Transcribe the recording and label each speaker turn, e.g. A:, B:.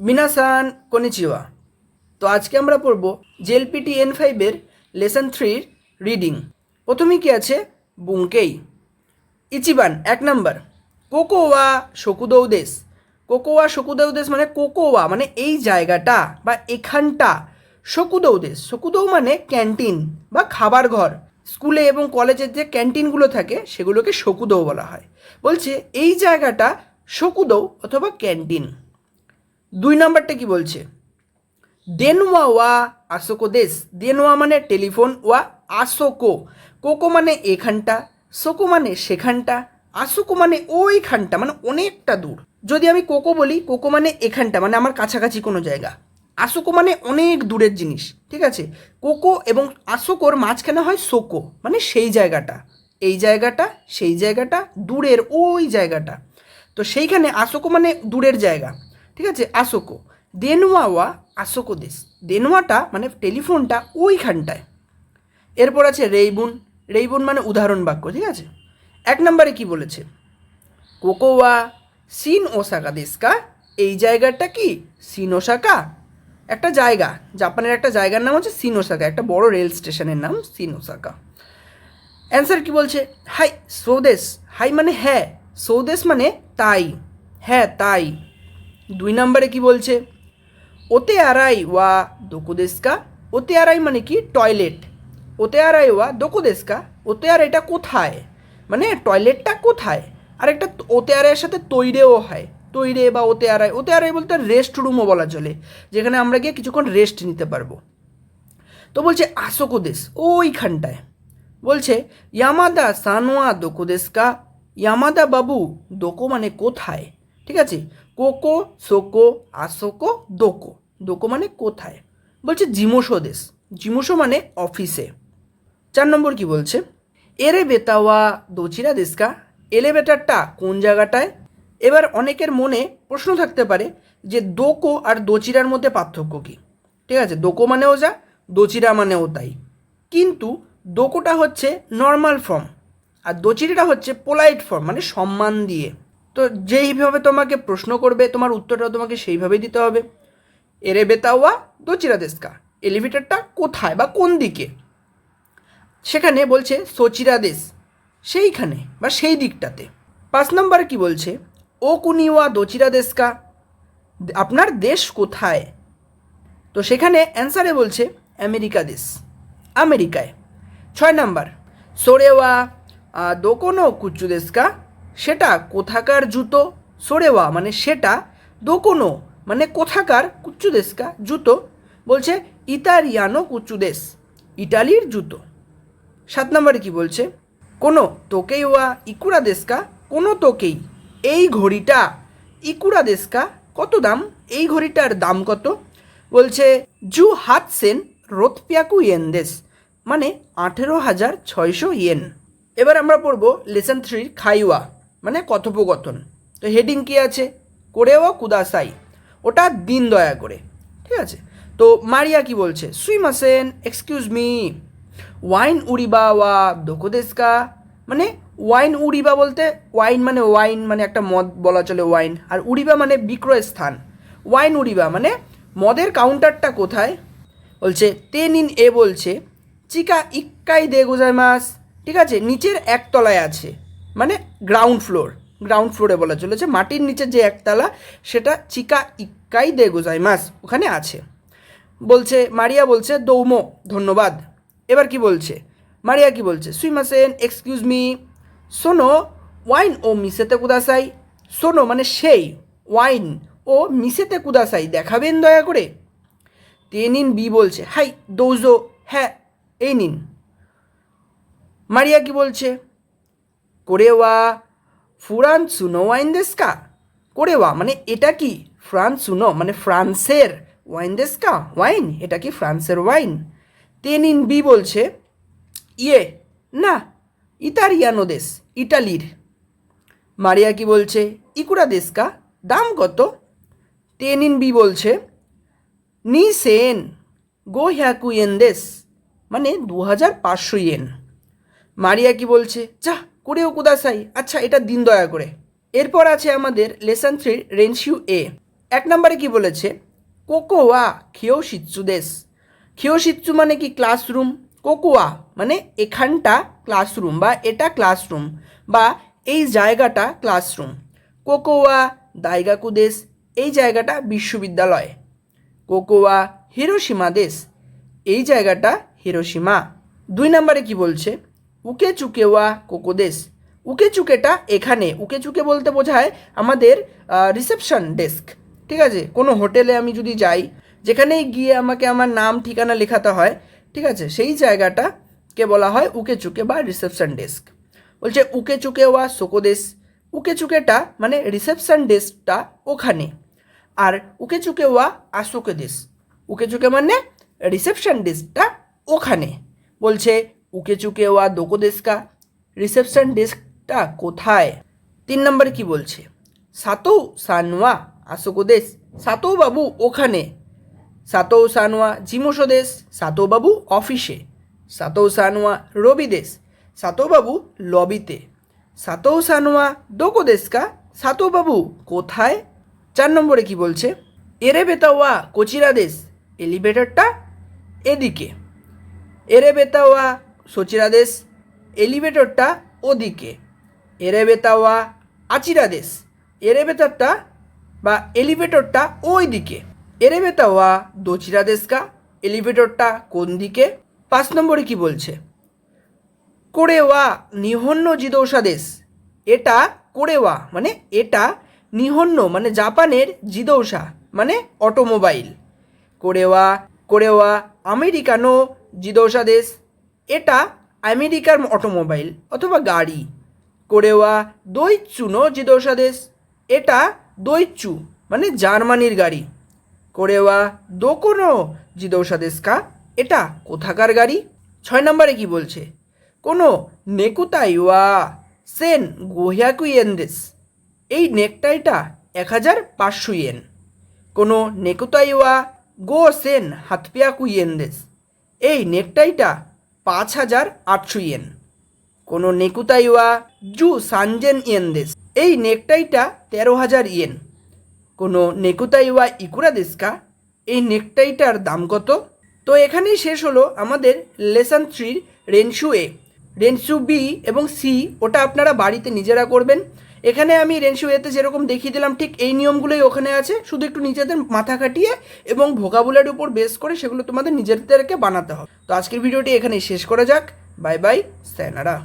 A: মিনাসান, কনিচিওয়া। তো আজকে আমরা পড়ব জেলপিটি এন ফাইভের লেসন থ্রির রিডিং। প্রথমে কি আছে? বুঙ্কেই ইচিবান, এক নাম্বার। কোকোয়া শকুদৌদেশ কোকোয়া শকুদৌদেশ মানে কোকোয়া মানে এই জায়গাটা বা এখানটা। শকুদৌদেশ শকুদৌ মানে ক্যান্টিন বা খাবার ঘর। স্কুলে এবং কলেজের যে ক্যান্টিনগুলো থাকে, সেগুলোকে শকুদৌ বলা হয়। বলছে এই জায়গাটা শকুদৌ অথবা ক্যান্টিন। দুই নাম্বারটা কি বলছে? দেনওয়া ওয়া আসোকো দেশ। দেনওয়া মানে টেলিফোন, ওয়া আসোকো। কোকো মানে এখানটা, সোকো মানে সেখানটা, আসোকো মানে ওইখানটা মানে অনেকটা দূর। যদি আমি কোকো বলি, কোকো মানে এখানটা মানে আমার কাছাকাছি কোনো জায়গা। আসোকো মানে অনেক দূরের জিনিস, ঠিক আছে? কোকো এবং আসোকোর মাঝখানে হয় সোকো মানে সেই জায়গাটা। এই জায়গাটা, সেই জায়গাটা, দূরের ওই জায়গাটা। তো সেইখানে আসোকো মানে দূরের জায়গা। ঠিক আছে? আসোকো দেনুয়া ওয়া আসোকো দেশ দেনুয়াটা মানে টেলিফোনটা ওইখানটায় এরপর আছে রেইবুন রেইবুন মানে উদাহরণ বাক্য ঠিক আছে? এক নম্বরে কি বলেছে কোকোয়া সিন ওসাকা দেশকা এই জায়গাটা কি সিন ওসাকা একটা জায়গা জাপানের একটা জায়গার নাম হচ্ছে সিন ওসাকা একটা বড় রেল স্টেশনের নাম সিন ওসাকা অ্যান্সার কি বলছে হাই সৌদেশ হাই মানে হ্যাঁ সৌদেশ মানে তাই হ্যাঁ তাই দুই নম্বরে কি বলছে? ওতে আড়াই ওয়া দোকুদেশকা, ওতে আড়াই মানে কি? টয়লেট। ওতে আড়াই ওয়া দোকুদেশকা, ওতে আর এটা কোথায়? মানে টয়লেটটা কোথায়? আর একটা ওতে আড়াইয়ের সাথে তৈরেও হয়। তৈরে বা ওতে আড়াই ওতে আড়াই বলতে রেস্ট রুমও বলা চলে, যেখানে আমরা গিয়ে কিছুক্ষণ রেস্ট নিতে পারব। তো বলছে আসোকো দেশ ওইখানটায়। বলছে, ইয়ামাদা সানোয়া দোকো দেশকা ইয়ামাদা বাবু, দোকো মানে কোথায়? ঠিক আছে? কোকো, সোকো, আসোকো, দোকো। দোকো মানে কোথায়? বলছে জিমোশো দেশ। জিমোশো মানে অফিসে। চার নম্বর কি বলছে? এরে বেতাওয়া দোচিরা দেশকা, এলিভেটারটা কোন জায়গাটায়? এবার অনেকের মনে প্রশ্ন থাকতে পারে যে দোকো আর দোচিরার মধ্যে পার্থক্য কী? ঠিক আছে, দোকো মানেও যা, দোচিরা মানেও তাই। কিন্তু দোকোটা হচ্ছে নর্মাল ফর্ম আর দোচিরিটা হচ্ছে পোলাইট ফর্ম মানে সম্মান দিয়ে। তো যেইভাবে তোমাকে প্রশ্ন করবে, তোমার উত্তরটা তোমাকে সেইভাবেই দিতে হবে। এরে বেতাওয়া দোচিরা দেশকা এলিভেটারটা কোথায় বা কোন দিকে? সেখানে বলছে সচিরা দেশ সেইখানে বা সেই দিকটাতে। পাঁচ নম্বরে কি বলছে? ও কুনিওয়া দোচিরা দেশকা আপনার দেশ কোথায়? তো সেখানে অ্যান্সারে বলছে, আমেরিকা দেশ, আমেরিকায়। ছয় নাম্বার, সোরেওয়া দোকোনো কুচু দেশকা? সেটা কোথাকার জুতো? সোরেওয়া মানে সেটা দোকোনো মানে কোথাকার কুচু দেশকা জুতো? বলছে ইতারিয়ানো কুচু দেশ ইটালির জুতো। সাত নম্বরে কি বলছে? কোনো তোকেই ওয়া ইকুরা দেশকা কোনো তোকেই। এই ঘড়িটা ইকুরা দেশকা কত দাম? এই ঘড়িটার দাম কত? বলছে, জু হাত সেন রোতপিয়াকু ইয়েন দেশ মানে আঠেরো হাজার ছয়শো ইয়েন। এবার আমরা পড়ব লেসন থ্রির খাইওয়া। মানে কথোপকথন। তো হেডিং কি আছে? করেও কুদাসাই। ওটা দিন দয়া করে, ঠিক আছে? তো মারিয়া কি বলছে? সুইমাসেন এক্সকিউজ মি ওয়াইন উড়িবা ওয়া দোকোদেশকা। মানে ওয়াইন উড়িবা বলতে ওয়াইন মানে ওয়াইন মানে একটা মদ বলা চলে ওয়াইন আর উড়িবা মানে বিক্রয় স্থান। ওয়াইন উড়িবা মানে মদের কাউন্টারটা কোথায়? বলছে তে নিন এ বলছে, চিকা ইক্কাই দে গোজাইমাস। ঠিক আছে? নিচের একতলায় আছে। মানে গ্রাউন্ড ফ্লোর গ্রাউন্ড ফ্লোরে বলা চলেছে। মাটির নিচে যে একতলা, সেটা চিকা ইক্কাই দে গোজাইমাস, ওখানে আছে। বলছে, মারিয়া বলছে, দৌমো, ধন্যবাদ। এবার কি বলছে? মারিয়া কি বলছে? সুইমাসেন এক্সকিউজ মি শোনো ওয়াইন ও মিশেতে কুদাসাই। শোনো মানে সেই ওয়াইন ও মিশেতে কুদাসাই, দেখাবেন দয়া করে। তে নিন, বি বলছে। হাই, দৌজো হ্যাঁ এই নিন। মারিয়া কি বলছে? কোরেওয়া ফুরান সুনো ওয়াইন দেশকা কোরেওয়া মানে এটা কি? ফ্রান্স সুনো মানে ফ্রান্সের ওয়াইন দেশকা ওয়াইন, এটা কি ফ্রান্সের ওয়াইন? তেনিন বি বলছে ইয়ে না ইতারিয়ানো দেশ ইটালির। মারিয়া কি বলছে ইকুরা দেশকা দাম কত? তেনিন বি বলছে নি সেন গো হ্যাকু ইয়েন দেশ মানে দু হাজার পাঁচশো ইয়েন। মারিয়া কি বলছে, যা করেও কুদাসাই। আচ্ছা এটা দিন দয়া করে। এরপর আছে আমাদের লেসন থ্রির রেনশিউ এ। এক নম্বরে কি বলেছে? কোকোয়া খিওশিৎসু দেশ খিওশিৎসু মানে কি ক্লাসরুম? কোকোয়া মানে এখানটা ক্লাসরুম বা এটা ক্লাসরুম বা এই জায়গাটা ক্লাসরুম। কোকোয়া দাইগাকু দেশ এই জায়গাটা বিশ্ববিদ্যালয়। কোকোয়া হিরোসীমা দেশ এই জায়গাটা হিরোসীমা দুই নম্বরে কি বলছে? উকে চুকেওয়া কোকো দেশ। উকে চুকেটা এখানে। উকে চুকে বলতে বোঝায় আমাদের রিসেপশন ডেস্ক ঠিক আছে? কোনো হোটেলে আমি যদি যাই, যেখানেই গিয়ে আমাকে আমার নাম, ঠিকানা লেখাতে হয়, ঠিক আছে? সেই জায়গাটাকে বলা হয় উকে চুকে বা রিসেপশন ডেস্ক বলছে উকে চুকে ওয়া সোকোদেশ উকে চুকেটা মানে রিসেপশন ডেস্কটা ওখানে। আর উকে চুকে ওয়া আসোকে দেশ। উকে চুকে মানে রিসেপশন ডেস্কটা ওখানে। বলছে উকে চুকে ওয়া দোকো দেশকা রিসেপশন ডেস্কটা কোথায়? তিন নম্বরে কি বলছে? সাতো সানওয়া আসোকো দেশ। সাতো বাবু ওখানে। সাতো সানোয়া জিমোশো দেশ। সাতো বাবু অফিসে। সাতো সানোয়া রবি দেশ। সাতো বাবু লবিতে। সাতো সানোয়া দোকো দেশকা সাতো বাবু কোথায়? চার নম্বরে কি বলছে? এরে বেতাওয়া কোচিরা দেশ। এলিভেটরটা এদিকে। এরে বেতাওয়া সচিরা দেশ এলিভেটরটা ওদিকে। এরে বেতাওয়া আচিরা দেশ এরে বেতারটা বা এলিভেটরটা ওই দিকে এরে বেতাওয়া দোচিরা দেশকা এলিভেটরটা কোন দিকে পাঁচ নম্বরে কি বলছে? কোরেওয়া, নিহন্য জিদৌসা দেশ এটা কোরেওয়া মানে এটা নিহন্য মানে জাপানের জিদৌসা মানে অটোমোবাইল। কোরেওয়া কোরেওয়া, আমেরিকানো জিদৌসা দেশ এটা আমেরিকার অটোমোবাইল অথবা গাড়ি। কোরেওয়া দৈচুনো জিদৌসা দেশ। এটা দৈচু মানে জার্মানির গাড়ি। কোরেওয়া দোকোনো দেশকা এটা কোথাকার গাড়ি? ছয় নম্বরে কি বলছে? কোনো নেকুতাইওয়া সেন গোহিয়াকু দেশ। এই নেকটাইটা এক হাজার পাঁচশো ইয়েন। কোনো নেকুতাইওয়া গো সেন হাতপিয়াকু দেশ। এই নেকটাইটা পাঁচ হাজার আটশো ইয়েন। কোনো নেকুতাইওয়া, জু সানজেন ইয়েন দেশ। এই নেকটাইটা তেরো হাজার ইয়েন। কোনো নেকুতাইওয়া ইকুরা দেশকা, এই নেকটাইটার দাম কত? তো এখানেই শেষ হলো আমাদের লেসন থ্রির রেনসু এ। রেনসু বি এবং সি, ওটা আপনারা বাড়িতে নিজেরা করবেন। এখানে আমি রেনশিওয়েতে যেরকম দেখিয়ে দিলাম, ঠিক এই নিয়মগুলোই ওখানে আছে। শুধু একটু নিজেদের মাথা কাটিয়ে এবং ভোকাবুলার উপর বেস করে সেগুলো তোমাদের নিজেদেরকে বানাতে হবে। তো আজকের ভিডিওটি এখানেই শেষ করা যাক। Bye bye স্যানারা